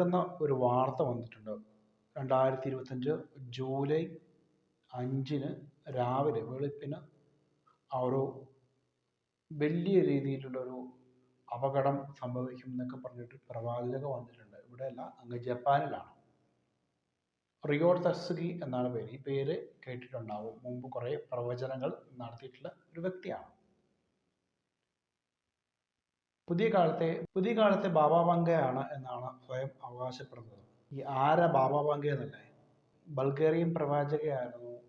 ഞെട്ടുന്ന ഒരു വാർത്ത വന്നിട്ടുണ്ട്. രണ്ടായിരത്തി ഇരുപത്തഞ്ച് ജൂലൈ അഞ്ചിന് രാവിലെ വെളുപ്പിന് ഒരു വലിയ രീതിയിലുള്ളൊരു അപകടം സംഭവിക്കും എന്നൊക്കെ പറഞ്ഞിട്ട് പ്രവാചക വന്നിട്ടുണ്ട്. ഇവിടെയല്ല അങ്ങ് ജപ്പാനിലാണ്. റിയോ തസുഗി എന്നാണ് പേര്. ഈ പേര് കേട്ടിട്ടുണ്ടാവും. മുമ്പ് കുറേ പ്രവചനങ്ങൾ നടത്തിയിട്ടുള്ള ഒരു വ്യക്തിയാണ്. പുതിയ കാലത്തെ പുതിയ കാലത്തെ ബാബാ വങ്കയാണ് എന്നാണ് സ്വയം അവകാശപ്പെടുന്നത്. ഈ ആര ബാബാ വങ്ക എന്നല്ലേ? ബൾഗേറിയൻ പ്രവാചകയായിരുന്നു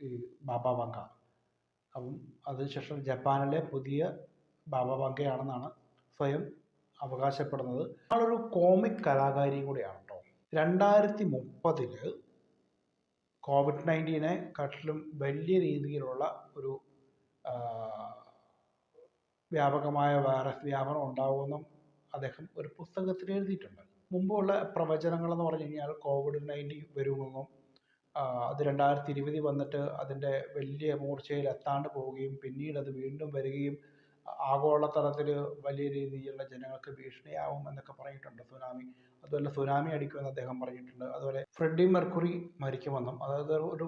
ഈ ബാബാ വങ്ക. അപ്പം അതിനുശേഷം ജപ്പാനിലെ പുതിയ ബാബാ വങ്കയാണെന്നാണ് സ്വയം അവകാശപ്പെടുന്നത്. ആളൊരു കോമിക് കലാകാരി കൂടിയാണ് കേട്ടോ. രണ്ടായിരത്തി മുപ്പതിൽ കോവിഡ് നയന്റീനെ കാട്ടിലും വലിയ രീതിയിലുള്ള ഒരു വ്യാപകമായ വൈറസ് വ്യാപനം ഉണ്ടാകുമെന്നും അദ്ദേഹം ഒരു പുസ്തകത്തിൽ എഴുതിയിട്ടുണ്ട്. മുമ്പുള്ള പ്രവചനങ്ങൾ എന്ന് പറഞ്ഞു കഴിഞ്ഞാൽ കോവിഡ് നയന്റീൻ വരുമെന്നും അത് രണ്ടായിരത്തി ഇരുപതിൽ വന്നിട്ട് അതിന്റെ വലിയ മൂർച്ചയിൽ എത്താണ്ട് പോവുകയും പിന്നീട് അത് വീണ്ടും വരികയും ആഗോളതലത്തിൽ വലിയ രീതിയിലുള്ള ജനങ്ങൾക്ക് ഭീഷണിയാവും എന്നൊക്കെ പറഞ്ഞിട്ടുണ്ട് സുനാമി. അതുപോലെ സുനാമി അടിക്കുമെന്ന് അദ്ദേഹം പറഞ്ഞിട്ടുണ്ട്. അതുപോലെ ഫ്രെഡി മെർക്കുറി മരിക്കുമെന്നും അതായത് ഒരു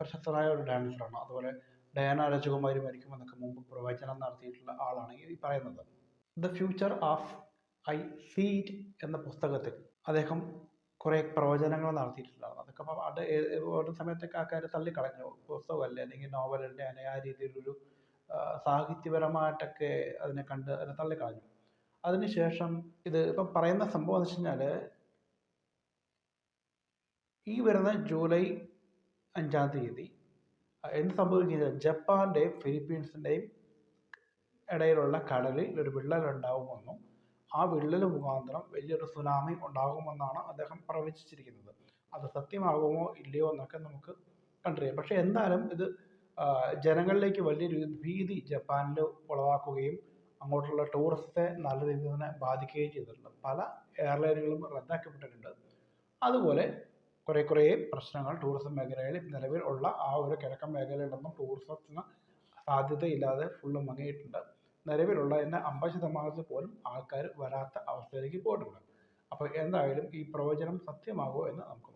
പ്രശസ്തനായ ഒരു ഡാൻസറാണ്. അതുപോലെ ഡയാന രാജകുമാരി മരിക്കുമെന്നൊക്കെ മുമ്പ് പ്രവചനം നടത്തിയിട്ടുള്ള ആളാണ് ഈ പറയുന്നത്. The future of I seat എന്ന പുസ്തകത്തിൽ അദ്ദേഹം കുറേ പ്രവചനങ്ങൾ നടത്തിയിട്ടുള്ളതാണ് അതൊക്കെ അപ്പോൾ അത് ഓരോ സമയത്തൊക്കെ ആൾക്കാർ തള്ളിക്കളഞ്ഞു. പുസ്തകമല്ലേ? അല്ലെങ്കിൽ നോവലല്ലേ? അല്ലെങ്കിൽ ആ രീതിയിലൊരു സാഹിത്യപരമായിട്ടൊക്കെ അതിനെ കണ്ട് അതിനെ തള്ളിക്കളഞ്ഞു. അതിനുശേഷം ഇത് ഇപ്പം പറയുന്ന സംഭവം എന്ന് വെച്ച് കഴിഞ്ഞാൽ ഈ വരുന്ന ജൂലൈ അഞ്ചാം തീയതി എന്ത് സംഭവിക്കുന്നത് ജപ്പാന്റെയും ഫിലിപ്പീൻസിന്റെയും ഇടയിലുള്ള കടലിൽ ഒരു വിള്ളൽ ഉണ്ടാകുമെന്നും ആ വിള്ളൽ മുഖാന്തരം വലിയൊരു സുനാമി ഉണ്ടാകുമെന്നാണ് അദ്ദേഹം പ്രവചിച്ചിരിക്കുന്നത്. അത് സത്യമാകുമോ ഇല്ലയോ എന്നൊക്കെ നമുക്ക് കണ്ടറിയാം. പക്ഷേ എന്തായാലും ഇത് ജനങ്ങളിലേക്ക് വലിയൊരു ഭീതി ജപ്പാനിൽ ഉളവാക്കുകയും അങ്ങോട്ടുള്ള ടൂറിസത്തെ നല്ല രീതിയിൽ തന്നെ ബാധിക്കുകയും ചെയ്തിട്ടുണ്ട്. പല എയർലൈനുകളും റദ്ദാക്കപ്പെട്ടിട്ടുണ്ട്. അതുപോലെ കുറേ കുറെ പ്രശ്നങ്ങൾ ടൂറിസം മേഖലയിൽ നിലവിൽ ഉള്ള ആ ഒരു കിഴക്കൻ മേഖലയിലൊന്നും ടൂറിസത്തിന് സാധ്യതയില്ലാതെ ഫുള്ള് മങ്ങിയിട്ടുണ്ട്. നിലവിലുള്ള എന്നെ അമ്പത് ശതമാനത്തിൽ പോലും ആൾക്കാർ വരാത്ത അവസ്ഥയിലേക്ക് പോയിട്ടുണ്ട്. അപ്പോൾ എന്തായാലും ഈ പ്രവചനം സത്യമാകുമോ എന്ന് നമുക്ക്